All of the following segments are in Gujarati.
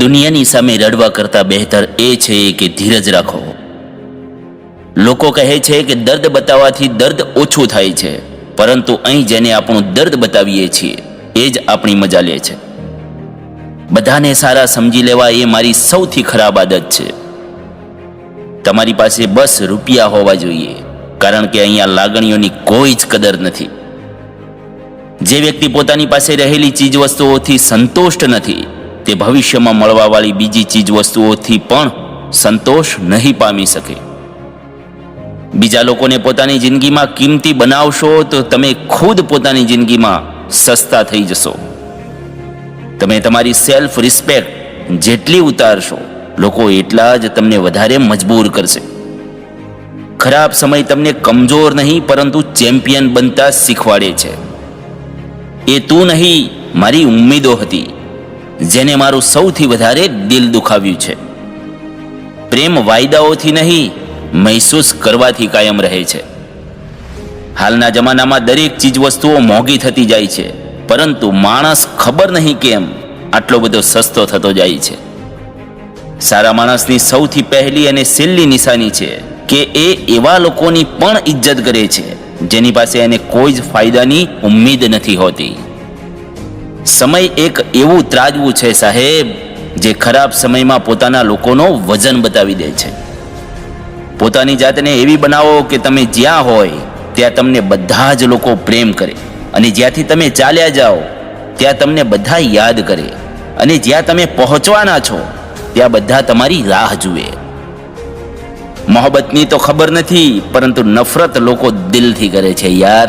દુનિયાની સામે રડવા કરતા બહેતર એ છે કે ધીરજ રાખો. લોકો કહે છે કે દર્દ બતાવવાથી દર્દ ઓછું થાય છે, પરંતુ અહીં જેને આપણું દર્દ બતાવીએ છીએ, એ જ આપણી મજા લે છે. બધાને સારા સમજી લેવા એ મારી સૌથી ખરાબ આદત છે. તમારી પાસે બસ રૂપિયા હોવા જોઈએ, કારણ કે અહીંયા લાગણીઓની કોઈ જ કદર નથી. જે વ્યક્તિ પોતાની પાસે રહેલી ચીજવસ્તુઓથી સંતોષ્ટ નથી, તે ભવિષ્યમાં મળવાવાળી બીજી ચીજવસ્તુઓથી પણ સંતોષ નહીં પામી શકે. બીજા લોકોને પોતાની જિંદગીમાં કિંમતી બનાવશો તો તમે ખુદ પોતાની જિંદગીમાં સસ્તા થઈ જશો. તમે તમારી સેલ્ફ રિસ્પેક્ટ જેટલી ઉતારશો લોકો એટલા જ તમને વધારે મજબૂર કરશે. ખરાબ સમય તમને કમજોર નહીં, પરંતુ ચેમ્પિયન બનતા શીખવાડે છે. એ તું નહીં, મારી ઉમ્મીદો હતી, જેને મારું સૌથી વધારે દિલ દુખાવ્યું છે. પ્રેમ વાયદાઓથી નહીં, મહેસૂસ કરવાથી કાયમ રહે છે. હાલના જમાનામાં દરેક ચીજવસ્તુઓ મોંઘી થતી જાય છે, પરંતુ માણસ ખબર નહીં કેમ આટલો બધો સસ્તો થતો જાય છે. સારા માણસની સૌથી પહેલી અને છેલ્લી નિશાની છે કે એ એવા લોકોની પણ ઇજ્જત કરે છે, જેની પાસે એને કોઈ જ ફાયદાની ઉમ્મીદ નથી હોતી. સમય એક એવું ત્રાજવું છે સાહેબ, જે ખરાબ સમયમાં પોતાના લોકોનો વજન બતાવી દે છે. પોતાની જાતને એવી બનાવો કે તમે જ્યાં હોય, ત્યાં તમને બધા જ લોકો પ્રેમ કરે. અને જ્યાંથી તમે ચાલ્યા જાઓ, ત્યાં તમને બધા યાદ કરે. અને જ્યાં તમે પહોંચવાના છો ત્યાં બધા તમારી રાહ જુએ. મોહબ્બતની તો ખબર નથી, પરંતુ નફરત લોકો દિલથી કરે છે યાર.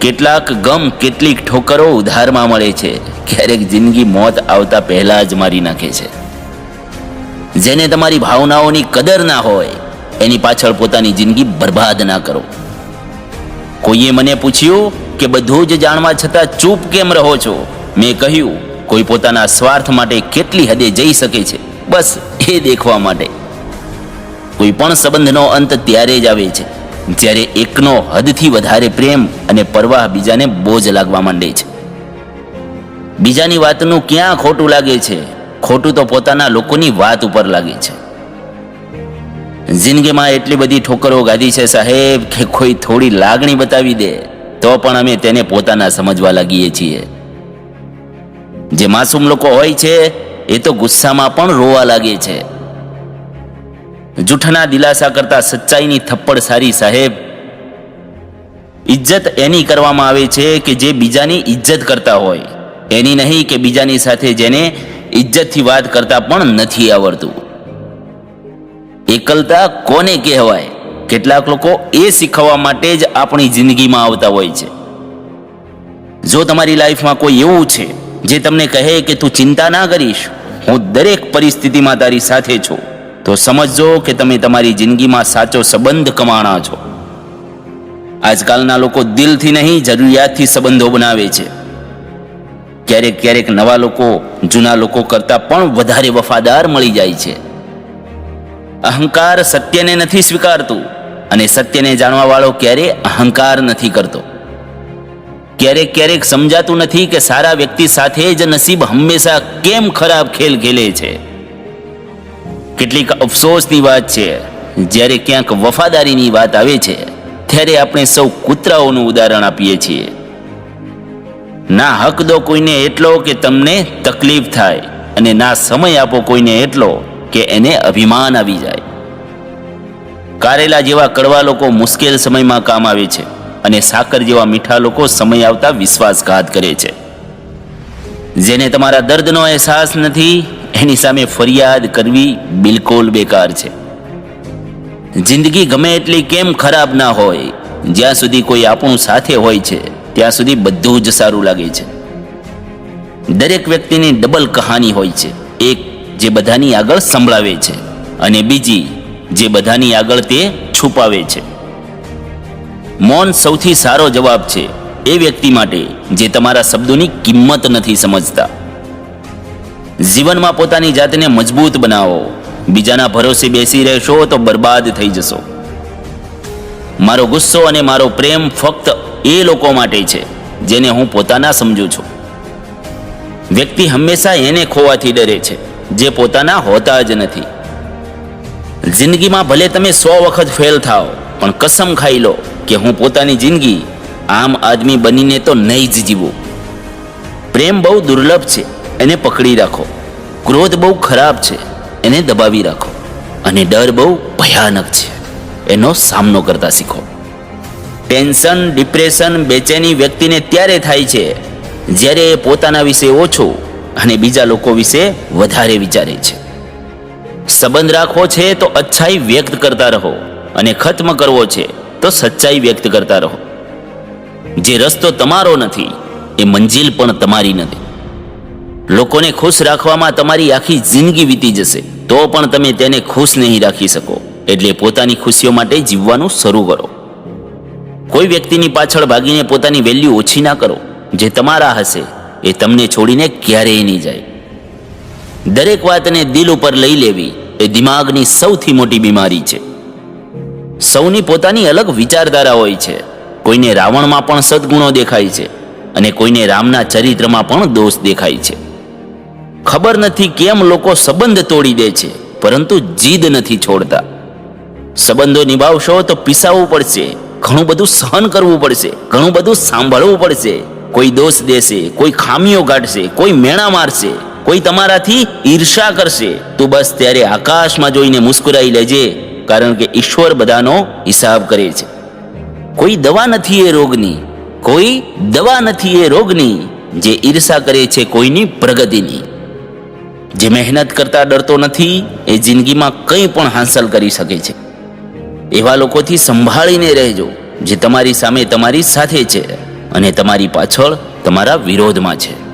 કેટલાક ગમ, કેટલીક ઠોકરો ઉધારમાં મળે છે. ક્યારેક જિંદગી મોત આવતા પહેલા જ મારી નાખે છે. જેને તમારી ભાવનાઓની કદર ના હોય, એની પાછળ પોતાની જિંદગી બરબાદ ના કરો. કોઈએ મને પૂછ્યું કે બધું જ જાણવા છતાં ચૂપ કેમ રહો છો? મેં કહ્યું કોઈ પોતાના સ્વાર્થ માટે કેટલી હદે જઈ શકે છે? બસ એ દેખવા માટે. કોઈ પણ સંબંધનો અંત ત્યારે જ આવે છે, જ્યારે એકનો હદથી વધારે પ્રેમ અને પરવાહ બીજાને બોજ લાગવા માંડે છે. બીજાની વાતનું ક્યાં ખોટું લાગે છે? ખોટું તો પોતાના લોકોની વાત ઉપર લાગે છે. જિંદગીમાં એટલી બધી ઠોકરો ગાધી છે સાહેબ કે કોઈ થોડી લાગણી બતાવી દે, તો પણ અમે તેને પોતાના સમજવા લાગીએ છીએ. જે માસૂમ લોકો હોય છે, એ તો ગુસ્સામાં પણ રોવા લાગે છે. જૂઠના દિલાસા કરતા સચ્ચાઈની થપ્પડ સારી સાહેબ. ઇજ્જત એની કરવામાં આવે છે કે જે બીજાની ઇજ્જત કરતા હોય. એની નહીં કે બીજાની સાથે જેને ઇજ્જતથી વાત કરતા પણ નથી આવડતું. એકલતા કોને કહેવાય? કેટલાક લોકો એ શીખવવા માટે જ આપણી જિંદગીમાં આવતા હોય છે. જો તમારી લાઈફમાં કોઈ એવું છે જે તમને કહે કે તું ચિંતા ના કરીશ, હું દરેક પરિસ્થિતિમાં તારી સાથે છું. તો સમજજો કે તમે તમારી જિંદગીમાં સાચો સંબંધ કમાણા છો. આજકાલના લોકો દિલથી નહીં, જરૂરિયાતથી સંબંધો બનાવે છે. ક્યારેક ક્યારેક નવા લોકો, જૂના લોકો કરતાં પણ વધારે વફાદાર મળી જાય છે. અહંકાર સત્યને નથી સ્વીકારતું અને સત્યને જાણવા વાળો ક્યારે અહંકાર નથી કરતો. ક્યારેક ક્યારેક સમજાતું નથી કે સારા વ્યક્તિ સાથે જ નસીબ હંમેશા કેમ ખરાબ ખેલ ખેલે છે. કેટલીક અફસોસની વાત છે, જ્યારે ક્યાંક વફાદારીની વાત આવે છે, ત્યારે આપણે સૌ કૂતરાઓનું ઉદાહરણ આપીએ છીએ. ના હક દો કોઈને એટલો કે તમને તકલીફ થાય અને ના સમય આપો કોઈને એટલો કે એને અભિમાન આવી જાય. કારેલા જેવા કડવા લોકો મુશ્કેલ સમયમાં કામ આવે છે. અને સાકર જેવા મીઠા લોકો સમય આવતા વિશ્વાસઘાત કરે છે. જેને તમારા દર્દનો અહેસાસ નથી, એની સામે ફરિયાદ કરવી બિલકુલ બેકાર છે. જિંદગી ગમે એટલી કેમ ખરાબ ના હોય, જ્યાં સુધી કોઈ આપણું સાથે હોય છે, ત્યાં સુધી બધું જ સારું લાગે છે. દરેક વ્યક્તિની ડબલ કહાની હોય છે, એક જે બધાની આગળ સંભળાવે છે અને બીજી જે બધાની આગળ તે છુપાવે છે. મૌન સૌથી સારો જવાબ છે એ વ્યક્તિ માટે જે તમારા શબ્દોની કિંમત નથી સમજતા. જીવનમાં પોતાની જાતને મજબૂત બનાવો. બીજાના ભરોસે બેસી રહેશો તો બરબાદ થઈ જશો. મારો ગુસ્સો અને મારો પ્રેમ ફક્ત એ લોકો માટે છે જેને હું પોતાના સમજું છું. વ્યક્તિ હંમેશા એને ખોવાથી ડરે છે જે પોતાના હોતા જ નથી. જિંદગીમાં ભલે તમે સો વખત ફેલ થાઓ પણ કસમ ખાઈ લો કે હું પોતાની જિંદગી આમ આદમી બનીને તો નહીં જ જીવું. પ્રેમ બહુ દુર્લભ છે, એને પકડી રાખો. ક્રોધ બહુ ખરાબ છે, એને દબાવી રાખો. અને ડર બહુ ભયાનક છે, એનો સામનો કરતા શીખો. ટેન્શન, ડિપ્રેશન બેચેની વ્યક્તિને ત્યારે થાય છે, જ્યારે એ પોતાના વિશે ઓછું અને બીજા લોકો વિશે વધારે વિચારે છે. સંબંધ રાખવો છે તો અચ્છાઈ વ્યક્ત કરતા રહો. અને ખત્મ કરવો છે, તો સચ્ચાઈ વ્યક્ત કરતા રહો. જે રસ્તો તમારો નથી, એ મંજિલ પણ તમારી નથી. લોકોને ખુશ રાખવામાં તમારી આખી જિંદગી વીતી જશે, તો પણ તમે તેને ખુશ નહીં રાખી શકો. એટલે પોતાની ખુશીઓ માટે જીવવાનું શરૂ કરો. કોઈ વ્યક્તિની પાછળ ભાગીને પોતાની વેલ્યુ ઓછી ના કરો. જે તમારા હશે, એ તમને છોડીને ક્યારેય નહીં જાય. દરેક વાતને દિલ ઉપર લઈ લેવી એ દિમાગની સૌથી મોટી બીમારી છે. સૌની પોતાની અલગ વિચારધારા હોય છે. કોઈને રાવણમાં પણ સદગુણો દેખાય છે અને કોઈને રામના ચરિત્રમાં પણ દોષ દેખાય છે. ખબર નથી કેમ લોકો સંબંધ તોડી દે છે, પરંતુ જીદ નથી છોડતા. સંબંધો નિભાવશો તો પીસાવવું પડશે, ઘણું બધું સહન કરવું પડશે, ઘણું બધું સાંભળવું પડશે. કોઈ દોષ દેશે, કોઈ ખામીઓ કાઢશે, કોઈ મેણા મારશે, કોઈ તમારાથી ઈર્ષા કરશે. તું બસ ત્યારે આકાશમાં જોઈને મુસ્કુરાઈ લેજે. કારણ કે ઈશ્વર બધાનો હિસાબ કરે છે. કોઈ દવા નથી એ રોગની, કોઈ દવા નથી એ રોગની જે ઈર્ષા કરે છે કોઈની પ્રગતિની. જે મહેનત કરતા ડરતો નથી એ જિંદગીમાં કંઈ પણ હાંસલ કરી શકે છે. એવા લોકોથી સંભાળીને રહેજો જે તમારી સામે તમારી સાથે છે અને તમારી પાછળ તમારા વિરોધમાં છે.